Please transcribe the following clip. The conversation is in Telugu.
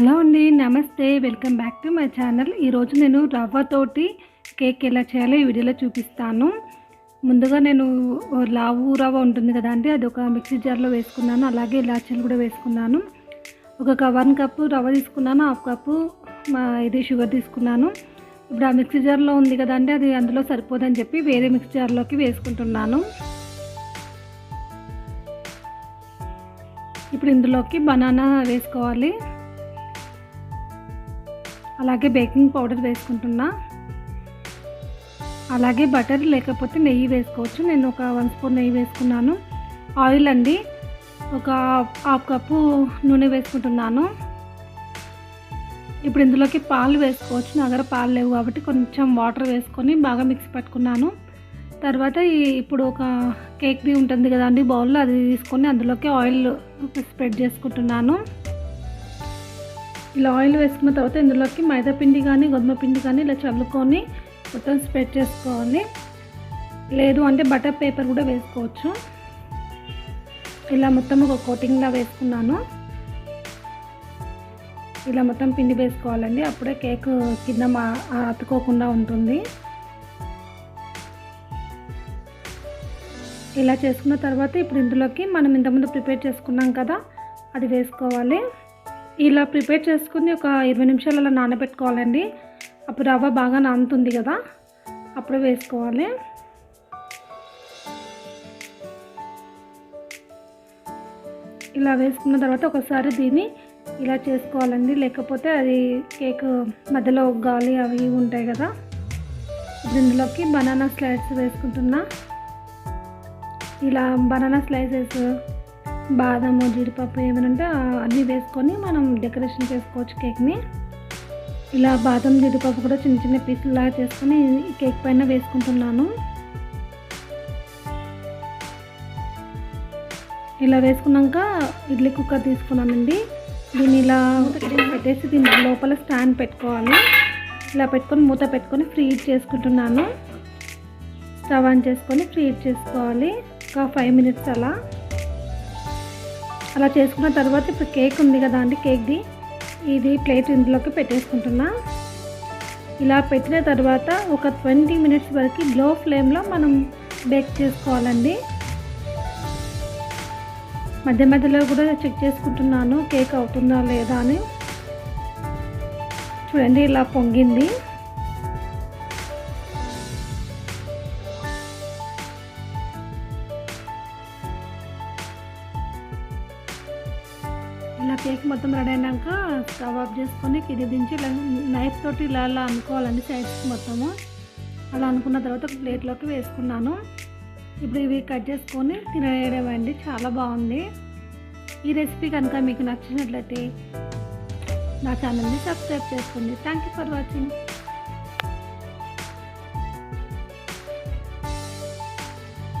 హలో అండి నమస్తే. Welcome back to my channel. ఈరోజు నేను రవ్వతోటి కేక్ ఎలా చేయాలో ఈ వీడియోలో చూపిస్తాను. ముందుగా నేను లావు రవ్వ ఉంటుంది కదా అండి అది ఒక మిక్సీ జార్లో వేసుకున్నాను. అలాగే ఇలాచీలు కూడా వేసుకున్నాను. ఒక వన్ కప్పు రవ్వ తీసుకున్నాను హాఫ్ కప్పు మా ఇది షుగర్ తీసుకున్నాను. ఇప్పుడు ఆ మిక్సీ జార్లో ఉంది కదా అండి అది అందులో సరిపోదని చెప్పి వేరే మిక్సీ జార్లోకి వేసుకుంటున్నాను. ఇప్పుడు ఇందులోకి బనానా వేసుకోవాలి. అలాగే బేకింగ్ పౌడర్ వేసుకుంటున్నా. అలాగే బటర్ లేకపోతే నెయ్యి వేసుకోవచ్చు. నేను ఒక వన్ స్పూన్ నెయ్యి వేసుకున్నాను. ఆయిల్ అండి. ఒక హాఫ్ కప్పు నూనె వేసుకుంటున్నాను. ఇప్పుడు ఇందులోకి పాలు వేసుకోవచ్చు. నా దగ్గర పాలు లేవు కాబట్టి కొంచెం వాటర్ వేసుకొని బాగా మిక్స్ పట్టుకున్నాను. తర్వాత ఈ ఇప్పుడు ఒక కేక్ది ఉంటుంది కదండి బౌల్లో అది తీసుకొని అందులోకి ఆయిల్ స్ప్రెడ్ చేసుకుంటున్నాను. ఇలా ఆయిల్ వేసుకున్న తర్వాత ఇందులోకి మైదా పిండి కానీ గోధుమ పిండి కానీ ఇలా చల్లుకొని మొత్తం స్ప్రెడ్ చేసుకోవాలి. లేదు అంటే బటర్ పేపర్ కూడా వేసుకోవచ్చు. ఇలా మొత్తం ఒక కోటింగ్లా వేసుకున్నాను. ఇలా మొత్తం పిండి వేసుకోవాలండి. అప్పుడే కేక్ కింద మా అతుకోకుండా ఉంటుంది. ఇలా చేసుకున్న తర్వాత ఇప్పుడు ఇందులోకి మనం ఇంతకుముందు ప్రిపేర్ చేసుకున్నాం కదా అది వేసుకోవాలి. ఇలా ప్రిపేర్ చేసుకుని ఒక ఇరవై నిమిషాలు అలా నానబెట్టుకోవాలండి. అప్పుడు రవ్వ బాగా నానుతుంది కదా అప్పుడు వేసుకోవాలి. ఇలా వేసుకున్న తర్వాత ఒకసారి దీన్ని ఇలా చేసుకోవాలండి. లేకపోతే అది కేక్ మధ్యలో గాలి అవి ఉంటాయి కదా. ఇందులోకి బనానా స్లైడ్స్ వేసుకుంటున్నా. ఇలా బనానా స్లైసెస్ బాదము జీడిపప్పు ఏమైనా ఉంటే అన్నీ వేసుకొని మనం డెకరేషన్ చేసుకోవచ్చు కేక్ని ఇలా బాదం జీడిపప్పు కూడా చిన్న చిన్న పీసులాగా చేసుకొని ఈ కేక్ పైన వేసుకుంటున్నాను. ఇలా వేసుకున్నాక ఇడ్లీ కుక్కర్ తీసుకున్నానండి. దీన్ని ఇలా పెట్టేసి దీని లోపల స్టాండ్ పెట్టుకోవాలి. ఇలా పెట్టుకొని మూత పెట్టుకొని ఫ్రీజ్ చేసుకుంటున్నాను. స్టవ్ ఆన్ చేసుకొని ఫ్రీజ్ చేసుకోవాలి. ఒక ఫైవ్ మినిట్స్ అలా. అలా చేసుకున్న తర్వాత ఇప్పుడు కేక్ ఉంది కదా అండి కేక్ది. ఇది ప్లేట్ ఇందులోకి పెట్టేసుకుంటున్నా. ఇలా పెట్టిన తర్వాత ఒక ట్వంటీ మినిట్స్ వరకు లో ఫ్లేమ్లో మనం బేక్ చేసుకోవాలండి. మధ్య మధ్యలో కూడా చెక్ చేసుకుంటున్నాను కేక్ అవుతుందా లేదా అని. చూడండి ఇలా పొంగింది. ఇలా కేక్ మొత్తం రెడీ అయినాక స్టవ్ ఆఫ్ చేసుకొని కింది దించి ఇలా నైఫ్ తోటి ఇలా అలా అనుకోవాలండి సైడ్స్ మొత్తము. అలా అనుకున్న తర్వాత ఒక ప్లేట్లోకి వేసుకున్నాను. ఇప్పుడు ఇవి కట్ చేసుకొని తినేయడం అండి చాలా బాగుంది. ఈ రెసిపీ కనుక మీకు నచ్చినట్లయితే నా ఛానల్ని సబ్స్క్రైబ్ చేసుకోండి. Thank you for watching